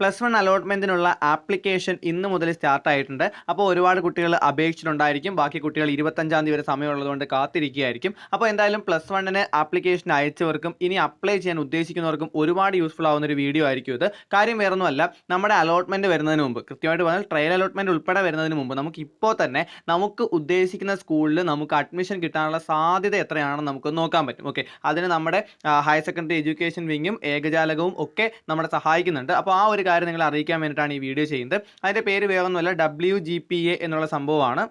Plus one അലോട്ട്മെന്റിനുള്ള application ഇന്ന് മുതൽ start ആയിട്ടുണ്ട് അപ്പോൾ ഒരുപാട് കുട്ടികൾ അപേക്ഷിച്ചിട്ടുണ്ടായിരിക്കും. ബാക്കി കുട്ടികൾ ഇരുപത്തഞ്ചാം തീയതി വരെ സമയമുള്ളതുകൊണ്ട് കാത്തിരിക്കുകയായിരിക്കും. അപ്പോൾ എന്തായാലും പ്ലസ് വണ്ണിന് ആപ്ലിക്കേഷൻ അയച്ചവർക്കും ഇനി അപ്ലൈ ചെയ്യാൻ ഉദ്ദേശിക്കുന്നവർക്കും ഒരുപാട് യൂസ്ഫുൾ ആവുന്ന ഒരു വീഡിയോ ആയിരിക്കും ഇത്. കാര്യം വേറൊന്നുമല്ല നമ്മുടെ അലോട്ട്മെന്റ് വരുന്നതിന് മുമ്പ് കൃത്യമായിട്ട് പറഞ്ഞാൽ ട്രയൽ അലോട്ട്മെന്റ് ഉൾപ്പെടെ വരുന്നതിന് മുമ്പ് നമുക്ക് ഇപ്പോൾ തന്നെ നമുക്ക് ഉദ്ദേശിക്കുന്ന സ്കൂളിൽ നമുക്ക് അഡ്മിഷൻ കിട്ടാനുള്ള സാധ്യത എത്രയാണെന്ന് നമുക്ക് നോക്കാൻ പറ്റും. ഓക്കെ അതിന് നമ്മുടെ ഹയർ സെക്കൻഡറി എഡ്യൂക്കേഷൻ വിങ്ങും ഏകജാലകവും ഒക്കെ നമ്മളെ സഹായിക്കുന്നുണ്ട്. അപ്പോൾ ആ ഒരു കാര്യം നിങ്ങളെ അറിയിക്കാൻ വേണ്ടിയിട്ടാണ് ഈ വീഡിയോ ചെയ്യുന്നത്. അതിന്റെ പേര് വേറൊന്നുമല്ല ഡബ്ല്യു എന്നുള്ള സംഭവമാണ്.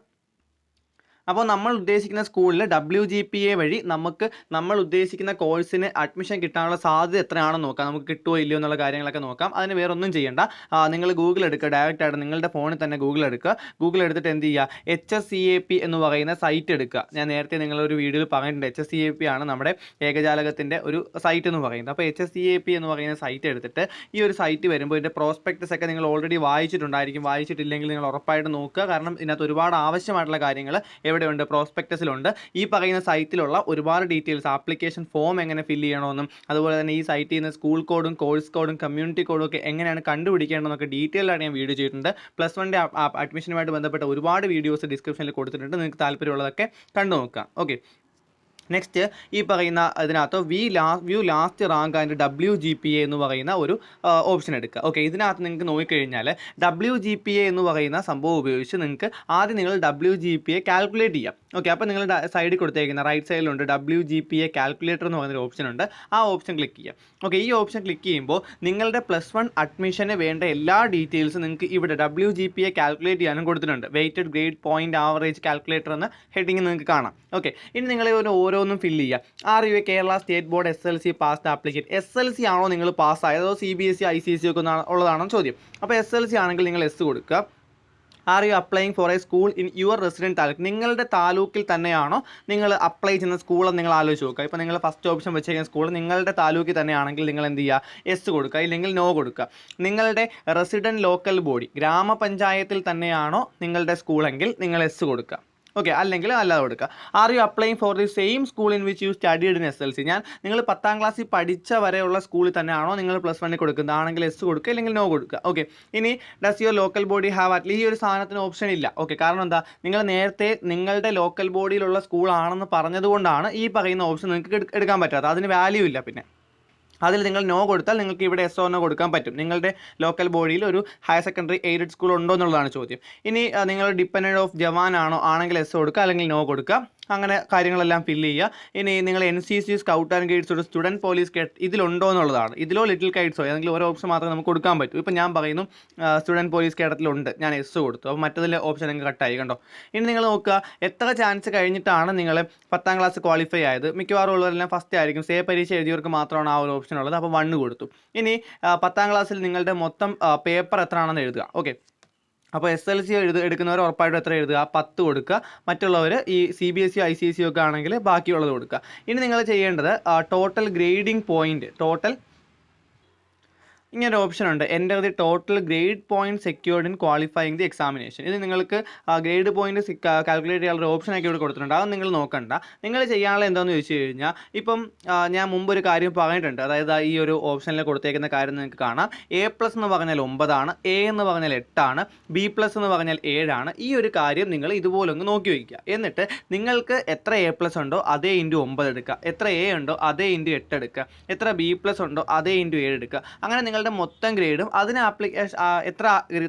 അപ്പോൾ നമ്മൾ ഉദ്ദേശിക്കുന്ന സ്കൂളിൽ ഡബ്ല്യു ജി പി എ വഴി നമുക്ക് നമ്മൾ ഉദ്ദേശിക്കുന്ന കോഴ്സിന് അഡ്മിഷൻ കിട്ടാനുള്ള സാധ്യത എത്രയാണെന്ന് നോക്കാം. നമുക്ക് കിട്ടുമോ ഇല്ലയോ എന്നുള്ള കാര്യങ്ങളൊക്കെ നോക്കാം. അതിന് വേറെ ഒന്നും ചെയ്യേണ്ട നിങ്ങൾ ഗൂഗിൾ എടുക്കുക ഡയറക്റ്റ് ആയിട്ട് നിങ്ങളുടെ ഫോണിൽ തന്നെ ഗൂഗിൾ എടുക്കുക ഗൂഗിൾ എടുത്തിട്ട് എന്ത് ചെയ്യുക? H S C A P എന്ന് പറയുന്ന സൈറ്റ് എടുക്കുക. ഞാൻ നേരത്തെ നിങ്ങളൊരു വീഡിയോയിൽ പറഞ്ഞിട്ടുണ്ട്. H S C A P ആണ് നമ്മുടെ ഏകജാലകത്തിന്റെ ഒരു സൈറ്റ് എന്ന് പറയുന്നത്. അപ്പോൾ H S C A P എന്ന് പറയുന്ന സൈറ്റ് എടുത്തിട്ട് ഈ ഒരു സൈറ്റ് വരുമ്പോൾ ഇതിന്റെ പ്രോസ്പെക്ടസ് ഒക്കെ നിങ്ങൾ ഓൾറെഡി വായിച്ചിട്ടുണ്ടായിരിക്കും. വായിച്ചിട്ടില്ലെങ്കിൽ നിങ്ങൾ ഉറപ്പായിട്ട് നോക്കുക. കാരണം ഇതിനകത്ത് ഒരുപാട് ആവശ്യമായിട്ടുള്ള കാര്യങ്ങൾ എവിടെയുണ്ട് പ്രോസ്പെക്ടസിലുണ്ട് ഈ പറയുന്ന സൈറ്റിലുള്ള ഒരുപാട് ഡീറ്റെയിൽസ് ആപ്ലിക്കേഷൻ ഫോം എങ്ങനെ ഫില്ല് ചെയ്യണമെന്നും അതുപോലെ തന്നെ ഈ സൈറ്റിൽ നിന്ന് സ്കൂൾ കോഡും കോഴ്സ് കോഡും കമ്മ്യൂണിറ്റി കോഡും ഒക്കെ എങ്ങനെയാണ് കണ്ടുപിടിക്കേണ്ടതെന്നൊക്കെ ഡീറ്റെയിൽ ആയിട്ട് ഞാൻ വീഡിയോ ചെയ്തിട്ടുണ്ട്. പ്ലസ് വണ്ണിന്റെ അഡ്മിഷനുമായിട്ട് ബന്ധപ്പെട്ട ഒരുപാട് വീഡിയോസ് ഡിസ്ക്രിപ്ഷനിൽ കൊടുത്തിട്ടുണ്ട്. നിങ്ങൾക്ക് താല്പര്യമുള്ളതൊക്കെ കണ്ടു നോക്കാം ഓക്കെ നെക്സ്റ്റ് ഈ പറയുന്ന ഇതിനകത്ത് we last view last rank and W G P A എന്ന് പറയുന്ന ഒരു ഓപ്ഷൻ എടുക്കുക. ഓക്കെ ഇതിനകത്ത് നിങ്ങൾക്ക് നോക്കിക്കഴിഞ്ഞാൽ ഡബ്ല്യു ജി പി എ എന്ന് പറയുന്ന സംഭവം ഉപയോഗിച്ച് നിങ്ങൾക്ക് ആദ്യം നിങ്ങൾ W G P A calculate ചെയ്യാം. ഓക്കെ അപ്പോൾ നിങ്ങൾ സൈഡിൽ കൊടുത്തേക്കുന്ന right സൈഡിലുണ്ട് W G P A calculator എന്ന് പറയുന്ന ഒരു ഓപ്ഷൻ ഉണ്ട്. ആ ഓപ്ഷൻ ക്ലിക്ക് ചെയ്യാം. ഓക്കെ ഈ ഓപ്ഷൻ ക്ലിക്ക് ചെയ്യുമ്പോൾ നിങ്ങളുടെ പ്ലസ് വൺ അഡ്മിഷന് വേണ്ട എല്ലാ ഡീറ്റെയിൽസും നിങ്ങൾക്ക് ഇവിടെ W G P A calculate ചെയ്യാനും കൊടുത്തിട്ടുണ്ട്. Weighted grade point average calculator എന്ന ഹെഡിങ് നിങ്ങൾക്ക് കാണാം. ഓക്കെ ഇനി നിങ്ങൾ ഒരു ഓരോന്നും ഫില്ല് ചെയ്യുക. Are you a Kerala state board S L C passed applicant S L C ആണോ നിങ്ങൾ പാസ്സായത് അതോ C B S C I C S C ഒക്കെ ഉള്ളതാണോ ചോദ്യം. അപ്പോൾ എസ് എൽ സി ആണെങ്കിൽ നിങ്ങൾ എസ് കൊടുക്കുക. Are you applying for a school in your resident taluk? നിങ്ങളുടെ താലൂക്കിൽ തന്നെയാണോ നിങ്ങൾ അപ്ലൈ ചെയ്യുന്ന സ്കൂളെന്ന് നിങ്ങൾ ആലോചിച്ച് നോക്കുക. ഇപ്പോൾ നിങ്ങൾ ഫസ്റ്റ് ഓപ്ഷൻ വെച്ചേക്കുന്ന സ്കൂൾ നിങ്ങളുടെ താലൂക്കിൽ തന്നെയാണെങ്കിൽ നിങ്ങൾ എന്ത് ചെയ്യുക? എസ് കൊടുക്കുക ഇല്ലെങ്കിൽ നോ കൊടുക്കുക. നിങ്ങളുടെ റെസിഡന്റ് ലോക്കൽ ബോഡി ഗ്രാമപഞ്ചായത്തിൽ തന്നെയാണോ നിങ്ങളുടെ സ്കൂളെങ്കിൽ നിങ്ങൾ എസ് കൊടുക്കുക. ഓക്കെ അല്ലെങ്കിൽ അല്ലാതെ കൊടുക്കുക. Are you applying for the same school in which you studied in S L C ഞാൻ നിങ്ങൾ പത്താം ക്ലാസ്സിൽ പഠിച്ച വരെയുള്ള സ്കൂളിൽ തന്നെയാണോ നിങ്ങൾ പ്ലസ് വണ്ണിൽ കൊടുക്കുന്നത്? ആണെങ്കിൽ എസ് കൊടുക്കുക അല്ലെങ്കിൽ നോ കൊടുക്കുക. ഓക്കെ ഇനി does your local body have at least ഈ ഒരു സാധനത്തിന് ഓപ്ഷൻ ഇല്ല. ഓക്കെ കാരണം എന്താ? നിങ്ങൾ നേരത്തെ നിങ്ങളുടെ ലോക്കൽ ബോഡിയിലുള്ള സ്കൂളാണെന്ന് പറഞ്ഞതുകൊണ്ടാണ് ഈ പറയുന്ന ഓപ്ഷൻ നിങ്ങൾക്ക് എടുക്കാൻ പറ്റാത്തത്. അതിന് വാല്യൂ ഇല്ല പിന്നെ. അതിൽ നിങ്ങൾ നോ കൊടുത്താൽ നിങ്ങൾക്ക് ഇവിടെ എസ് ഒ നോ കൊടുക്കാൻ പറ്റും. നിങ്ങളുടെ ലോക്കൽ ബോഡിയിൽ ഒരു ഹയർ സെക്കൻഡറി എയ്ഡഡ് സ്കൂൾ ഉണ്ടോ എന്നുള്ളതാണ് ചോദ്യം. ഇനി നിങ്ങൾ ഡിപ്പെൻഡന്റ് ഓഫ് ജവാൻ ആണോ ആണെങ്കിൽ എസ് കൊടുക്കുക അല്ലെങ്കിൽ നോ കൊടുക്കുക. അങ്ങനെ കാര്യങ്ങളെല്ലാം ഫില്ല് ചെയ്യുക. ഇനി നിങ്ങൾ N C C scout and guides ഒരു സ്റ്റുഡന്റ് പോലീസ് കേട്ട് ഇതിലുണ്ടോ എന്നുള്ളതാണ്. ഇതിലോ ലിറ്റിൽ ഗൈഡ്സോ അല്ലെങ്കിൽ ഓരോ ഓപ്ഷൻ മാത്രമേ നമുക്ക് കൊടുക്കാൻ പറ്റൂ. ഇപ്പോൾ ഞാൻ പറയുന്നു സ്റ്റുഡന്റ് പോലീസ് കേഡറ്റിലുണ്ട്. ഞാൻ എസ് കൊടുത്തു. അപ്പോൾ മറ്റതിലെ ഓപ്ഷൻ നിങ്ങൾക്ക് കട്ടായി കണ്ടോ? ഇനി നിങ്ങൾ നോക്കുക എത്ര ചാൻസ് കഴിഞ്ഞിട്ടാണ് നിങ്ങൾ പത്താം ക്ലാസ് ക്വാളിഫൈ ആയത്? മിക്കവാറും ഉള്ളവരെല്ലാം ഫസ്റ്റ് ആയിരിക്കും. സേ പരീക്ഷ എഴുതിയവർക്ക് മാത്രമാണ് ആ ഒരു ഓപ്ഷൻ ഉള്ളത്. അപ്പോൾ വണ്ണ് കൊടുത്തു. ഇനി പത്താം ക്ലാസ്സിൽ നിങ്ങളുടെ മൊത്തം പേപ്പർ എത്രയാണെന്ന് എഴുതുക. ഓക്കെ അപ്പോൾ എസ് എൽ സി എഴുത എടുക്കുന്നവർ ഉറപ്പായിട്ടും എത്ര എഴുതുക? ആ പത്ത് കൊടുക്കുക. മറ്റുള്ളവർ ഈ C B S C I C S C ഒക്കെ ആണെങ്കിൽ ബാക്കിയുള്ളത് കൊടുക്കുക. ഇനി നിങ്ങൾ ചെയ്യേണ്ടത് ടോട്ടൽ ഗ്രേഡിംഗ് പോയിന്റ് ടോട്ടൽ ഇങ്ങനെ ഒരു ഓപ്ഷൻ ഉണ്ട്. എന്റെ അത് total grade point secured in qualifying the examination ഇത് നിങ്ങൾക്ക് ഗ്രേഡ് പോയിന്റ് കാൽക്കുലേറ്റ് ചെയ്യാനുള്ള ഒക്കെ ഇവിടെ കൊടുത്തിട്ടുണ്ട്. അത് നിങ്ങൾ നോക്കണ്ട. നിങ്ങൾ ചെയ്യാനുള്ള എന്താണെന്ന് ചോദിച്ചു കഴിഞ്ഞാൽ ഇപ്പം ഞാൻ മുമ്പ് ഒരു കാര്യം പറഞ്ഞിട്ടുണ്ട്. അതായത് ഈ ഒരു ഓപ്ഷനിൽ കൊടുത്തേക്കുന്ന കാര്യം നിങ്ങൾക്ക് കാണാം. എ പ്ലസ് എന്ന് പറഞ്ഞാൽ ഒമ്പതാണ്. എ എന്ന് പറഞ്ഞാൽ എട്ടാണ്. ബി പ്ലസ് എന്ന് പറഞ്ഞാൽ ഏഴാണ്. ഈ ഒരു കാര്യം നിങ്ങൾ ഇതുപോലെ ഒന്ന് നോക്കി വയ്ക്കുക. എന്നിട്ട് നിങ്ങൾക്ക് എത്ര എ പ്ലസ് ഉണ്ടോ അതേ ഇന്റു ഒമ്പത് എടുക്കുക. എത്ര എ ഉണ്ടോ അതേ ഇന്റു എട്ട് എടുക്കുക. എത്ര ബി പ്ലസ് ഉണ്ടോ അതേ ഇന്റു ഏഴ് എടുക്കുക. അങ്ങനെ നിങ്ങളുടെ മൊത്തം ഗ്രേഡും അതിന് ആപ്ലിക്കേഷൻ എത്ര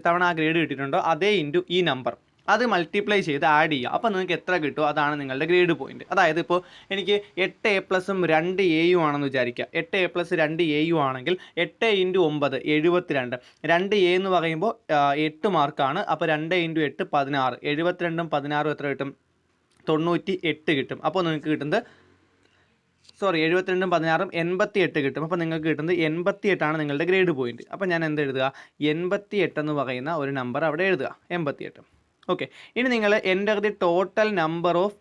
തവണ ആ ഗ്രേഡ് കിട്ടിയിട്ടുണ്ടോ അതേ ഇന്റു ഈ നമ്പർ. അത് മൾട്ടിപ്ലൈ ചെയ്ത് ആഡ് ചെയ്യുക. അപ്പോൾ നിങ്ങൾക്ക് എത്ര കിട്ടുമോ അതാണ് നിങ്ങളുടെ ഗ്രേഡ് പോയിന്റ് അതായത് ഇപ്പോൾ എനിക്ക് എട്ട് എ പ്ലസും രണ്ട് എയും ആണെന്ന് വിചാരിക്കുക. എട്ട് എ പ്ലസ് രണ്ട് എയും ആണെങ്കിൽ എട്ട് ഇന്റു ഒമ്പത് എഴുപത്തിരണ്ട്. രണ്ട് എ എന്ന് പറയുമ്പോൾ എട്ട് മാർക്കാണ് അപ്പോൾ രണ്ട് ഇന്റു എട്ട് പതിനാറ്. എഴുപത്തിരണ്ടും പതിനാറും എത്ര കിട്ടും? തൊണ്ണൂറ്റി എട്ട് കിട്ടും. അപ്പോൾ നിങ്ങൾക്ക് കിട്ടുന്നത് സോറി എഴുപത്തിരണ്ടും പതിനാറും എൺപത്തി എട്ട് കിട്ടും. അപ്പോൾ നിങ്ങൾക്ക് കിട്ടുന്നത് എൺപത്തി എട്ടാണ് നിങ്ങളുടെ ഗ്രേഡ് പോയിന്റ്. അപ്പോൾ ഞാൻ എന്ത് എഴുതുക? എൺപത്തി എട്ടെന്ന് പറയുന്ന ഒരു നമ്പർ അവിടെ എഴുതുക. എൺപത്തി എട്ട് ഓക്കെ. ഇനി നിങ്ങൾ എന്റെ ടോട്ടൽ നമ്പർ ഓഫ്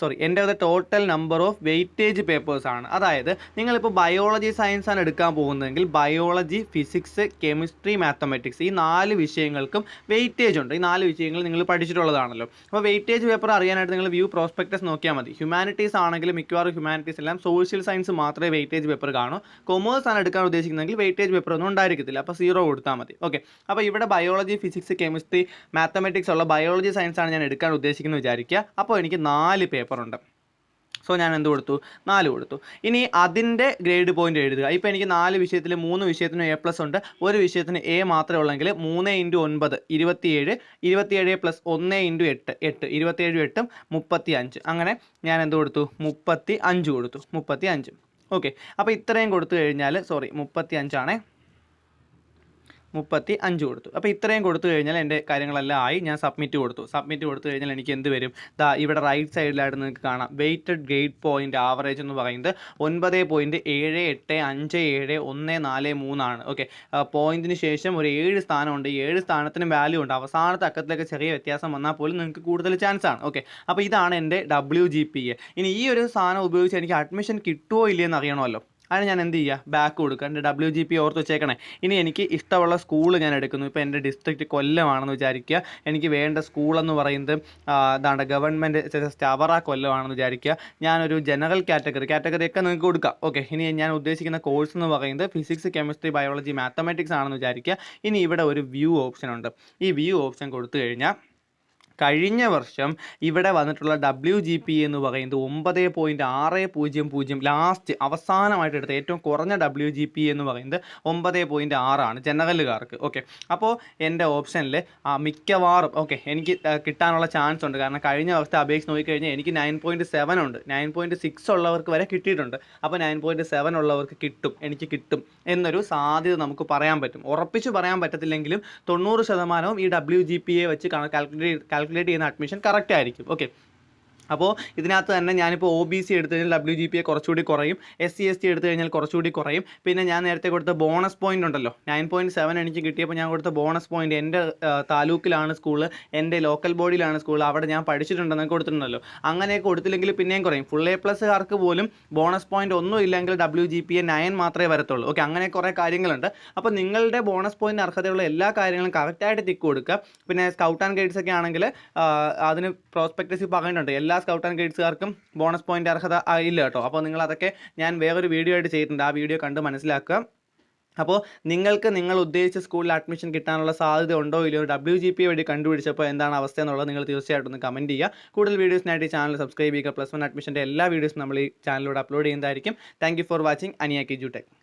സോറി എന്റെ അത് total number of weightage papers ആണ്. അതായത് നിങ്ങളിപ്പോൾ ബയോളജി സയൻസ് ആണ് എടുക്കാൻ പോകുന്നതെങ്കിൽ ബയോളജി ഫിസിക്സ് കെമിസ്ട്രി മാത്തമാറ്റിക്സ് ഈ നാല് വിഷയങ്ങൾക്കും വെയിറ്റേജ് ഉണ്ട്. ഈ നാല് വിഷയങ്ങൾ നിങ്ങൾ പഠിച്ചിട്ടുള്ളതാണല്ലോ. അപ്പോൾ വെയിറ്റേജ് പേപ്പർ അറിയാനായിട്ട് നിങ്ങൾ വ്യൂ പ്രോസ്പെക്ടസ് നോക്കിയാൽ മതി. ഹ്യൂമാനിറ്റീസ് ആണെങ്കിൽ മിക്കവാറും ഹ്യൂമാനിറ്റീസ് എല്ലാം സോഷ്യൽ സയൻസ് മാത്രമേ വെയിറ്റേജ് പേപ്പർ കാണൂ. കൊമേഴ്സ് ആണ് എടുക്കാൻ ഉദ്ദേശിക്കുന്നതെങ്കിൽ വെയിറ്റേജ് പേപ്പർ ഒന്നും ഉണ്ടായിരിക്കത്തില്ല. അപ്പോൾ സീറോ കൊടുത്താൽ മതി. ഓക്കെ അപ്പോൾ ഇവിടെ ബയോളജി ഫിസിക്സ് കെമിസ്ട്രി മാത്തമാറ്റിക്സ് ഉള്ള ബയോളജി സയൻസ് ആണ് ഞാൻ എടുക്കാൻ ഉദ്ദേശിക്കുന്നത് വിചാരിക്കുക. അപ്പോൾ എനിക്ക് നാല് പേപ്പർ ഉണ്ട് സോ ഞാൻ എന്ത് കൊടുത്തു? നാല് കൊടുത്തു. ഇനി അതിന്റെ ഗ്രേഡ് പോയിന്റ് എഴുതുക. ഇപ്പോൾ എനിക്ക് നാല് വിഷയത്തിൽ മൂന്ന് വിഷയത്തിന് എ പ്ലസ് ഉണ്ട്. ഒരു വിഷയത്തിന് എ മാത്രമേ ഉള്ളെങ്കിൽ മൂന്ന് ഇന്റു ഒൻപത് ഇരുപത്തിയേഴ് ഇരുപത്തിയേഴ് പ്ലസ് ഒന്ന് ഇന്റു എട്ട് എട്ട് ഇരുപത്തിയേഴും എട്ടും മുപ്പത്തി അഞ്ച് അങ്ങനെ ഞാൻ എന്ത് കൊടുത്തു? മുപ്പത്തി അഞ്ച് കൊടുത്തു. മുപ്പത്തി അഞ്ച് ഓക്കെ. അപ്പോൾ ഇത്രയും കൊടുത്തു കഴിഞ്ഞാൽ സോറി മുപ്പത്തി അഞ്ചാണേ മുപ്പത്തി അഞ്ച് കൊടുത്തു. അപ്പോൾ ഇത്രയും കൊടുത്തു കഴിഞ്ഞാൽ എന്റെ കാര്യങ്ങളെല്ലാം ആയി. ഞാൻ സബ്മിറ്റ് കൊടുത്തു. സബ്മിറ്റ് കൊടുത്തു കഴിഞ്ഞാൽ എനിക്ക് എന്ത് വരും? ദാ ഇവിടെ റൈറ്റ് സൈഡിലായിട്ട് നിങ്ങൾക്ക് കാണാം. വെയ്റ്റഡ് ഗ്രേഡ് പോയിന്റ് ആവറേജ് എന്ന് പറയുന്നത് ഒൻപത് പോയിന്റ് ഏഴ് എട്ട് അഞ്ച് ഏഴ് ഒന്ന് നാല് മൂന്നാണ്. ഓക്കെ പോയിന്റിന് ശേഷം ഒരു ഏഴ് സ്ഥാനമുണ്ട്. ഏഴ് സ്ഥാനത്തിന് വാല്യൂ ഉണ്ട്. അവസാനത്തെ അക്കത്തിലൊക്കെ ചെറിയ വ്യത്യാസം വന്നാൽ പോലും നിങ്ങൾക്ക് കൂടുതൽ ചാൻസ് ആണ്. ഓക്കെ അപ്പോൾ ഇതാണ് എന്റെ ഡബ്ല്യു ജി പി എ ഇനി ഈ ഒരു സാധനം ഉപയോഗിച്ച് എനിക്ക് അഡ്മിഷൻ കിട്ടുമോ ഇല്ലയെന്ന് അറിയണമല്ലോ. അതിന് ഞാൻ എന്ത് ചെയ്യുക ബാക്ക് കൊടുക്കുക. എന്റെ ഡബ്ല്യു ജി പി ഓർത്ത് വെച്ചേക്കണേ. ഇനി എനിക്ക് ഇഷ്ടമുള്ള സ്കൂൾ ഞാൻ എടുക്കുന്നു. ഇപ്പോൾ എന്റെ ഡിസ്ട്രിക്റ്റ് കൊല്ലമാണെന്ന് വിചാരിക്കുക. എനിക്ക് വേണ്ട സ്കൂളെന്ന് പറയുന്നത് അതാണ് ഗവൺമെന്റ് സ്റ്റവറ കൊല്ലമാണെന്ന് വിചാരിക്കുക. ഞാനൊരു ജനറൽ കാറ്റഗറി കാറ്റഗറി ഒക്കെ നിങ്ങൾക്ക് കൊടുക്കാം. ഓക്കെ ഇനി ഞാൻ ഉദ്ദേശിക്കുന്ന കോഴ്സ് എന്ന് പറയുന്നത് ഫിസിക്സ് കെമിസ്ട്രി ബയോളജി മാത്തമാറ്റിക്സ് ആണെന്ന് വിചാരിക്കുക. ഇനി ഇവിടെ ഒരു വ്യൂ ഓപ്ഷൻ ഉണ്ട്. ഈ വ്യൂ ഓപ്ഷൻ കൊടുത്തു കഴിഞ്ഞാൽ കഴിഞ്ഞ വർഷം ഇവിടെ വന്നിട്ടുള്ള ഡബ്ല്യു ജി പി എന്ന് പറയുന്നത് ഒമ്പത് പോയിന്റ് ആറ് പൂജ്യം പൂജ്യം ലാസ്റ്റ് അവസാനമായിട്ട് എടുത്ത ഏറ്റവും കുറഞ്ഞ ഡബ്ല്യു ജി പി എന്ന് പറയുന്നത് ഒമ്പത് പോയിന്റ് ആറാണ് ജനറലുകാർക്ക്. ഓക്കെ അപ്പോൾ എന്റെ ഓപ്ഷനിൽ മിക്കവാറും ഓക്കെ എനിക്ക് കിട്ടാനുള്ള ചാൻസ് ഉണ്ട്. കാരണം കഴിഞ്ഞ വർഷത്തെ അപേക്ഷിച്ച് നോക്കിക്കഴിഞ്ഞാൽ എനിക്ക് നയൻ പോയിന്റ് സെവൻ ഉണ്ട്. നയൻ പോയിന്റ് സിക്സ് ഉള്ളവർക്ക് വരെ കിട്ടിയിട്ടുണ്ട്. അപ്പോൾ നയൻ പോയിന്റ് സെവൻ ഉള്ളവർക്ക് കിട്ടും. എനിക്ക് കിട്ടും എന്നൊരു സാധ്യത നമുക്ക് പറയാൻ പറ്റും. ഉറപ്പിച്ച് പറയാൻ പറ്റത്തില്ലെങ്കിലും തൊണ്ണൂറ് ശതമാനവും ഈ ഡബ്ല്യു ജി പി എ വെച്ച് കാൽക്കുലേറ്റ് കാൽക്കുലേറ്റ് ചെയ്യുന്ന അഡ്മിഷൻ കറക്റ്റ് ആയിരിക്കും. ഓക്കെ അപ്പോൾ ഇതിനകത്ത് തന്നെ ഞാനിപ്പോൾ ഒ ബി സി എടുത്തു കഴിഞ്ഞാൽ ഡബ്ല്യു ജി പി കുറച്ചുകൂടി കുറയും. എസ് സി എസ് ടി എടുത്തു കഴിഞ്ഞാൽ കുറച്ചുകൂടി കുറയും. പിന്നെ ഞാൻ നേരത്തെ കൊടുത്ത ബോണസ് പോയിന്റ് ഉണ്ടല്ലോ. നയൻ പോയിന്റ് സെവൻ എനിക്ക് കിട്ടിയപ്പോൾ ഞാൻ കൊടുത്ത ബോണസ് പോയിന്റ് എന്റെ താലൂക്കിലാണ് സ്കൂൾ എന്റെ ലോക്കൽ ബോഡിയിലാണ് സ്കൂൾ അവിടെ ഞാൻ പഠിച്ചിട്ടുണ്ടെന്ന് കൊടുത്തിട്ടുണ്ടല്ലോ. അങ്ങനെ കൊടുത്തില്ലെങ്കിൽ പിന്നെയും കുറയും. ഫുൾ എ പ്ലസ്സുകാർക്ക് പോലും ബോണസ് പോയിന്റ് ഒന്നും ഇല്ലെങ്കിൽ W G P A nine മാത്രമേ വരത്തുള്ളൂ. ഓക്കെ അങ്ങനെ കുറേ കാര്യങ്ങളുണ്ട്. അപ്പോൾ നിങ്ങളുടെ ബോണസ് പോയിന്റ് അർഹതയുള്ള എല്ലാ കാര്യങ്ങളും കറക്റ്റായിട്ട് ടിക്ക് കൊടുക്കുക. പിന്നെ സ്കൗട്ട് ആൻഡ് ഗൈഡ്സ് ഒക്കെ ആണെങ്കിൽ അതിന് പ്രോസ്പെക്ടസിൽ പറയുന്നുണ്ട് എല്ലാ സ്കൗട്ട് ആൻഡ് ഗൈഡ്സുകാർക്കും ബോണസ് പോയിന്റ് അർഹത ഇല്ല കേട്ടോ. അപ്പോൾ നിങ്ങൾ അതൊക്കെ ഞാൻ വേറൊരു വീഡിയോ ആയിട്ട് ചെയ്തിട്ടുണ്ട്. ആ വീഡിയോ കണ്ട് മനസ്സിലാക്കുക. അപ്പോൾ നിങ്ങൾക്ക് നിങ്ങൾ ഉദ്ദേശിച്ച സ്കൂളിൽ അഡ്മിഷൻ കിട്ടാനുള്ള സാധ്യത ഉണ്ടോ? ഇല്ലയോ? ഡബ്ല്യു ജി പി വഴി കണ്ടുപിടിച്ചപ്പോൾ എന്താണ് അവസ്ഥ എന്നുള്ളത് നിങ്ങൾ തീർച്ചയായിട്ടും ഒന്ന് കമന്റ് ചെയ്യുക. കൂടുതൽ വീഡിയോസിനായിട്ട് ഈ ചാനൽ സബ്സ്ക്രൈബ് ചെയ്യുക. പ്ലസ് വൺ അഡ്മിഷന്റെ എല്ലാ വീഡിയോസും നമ്മൾ ഈ ചാനലിലൂടെ അപ്ലോഡ് ചെയ്യുന്നതായിരിക്കും. താങ്ക് ഫോർ വാച്ചിങ് അനിയ കി ജു ടെക്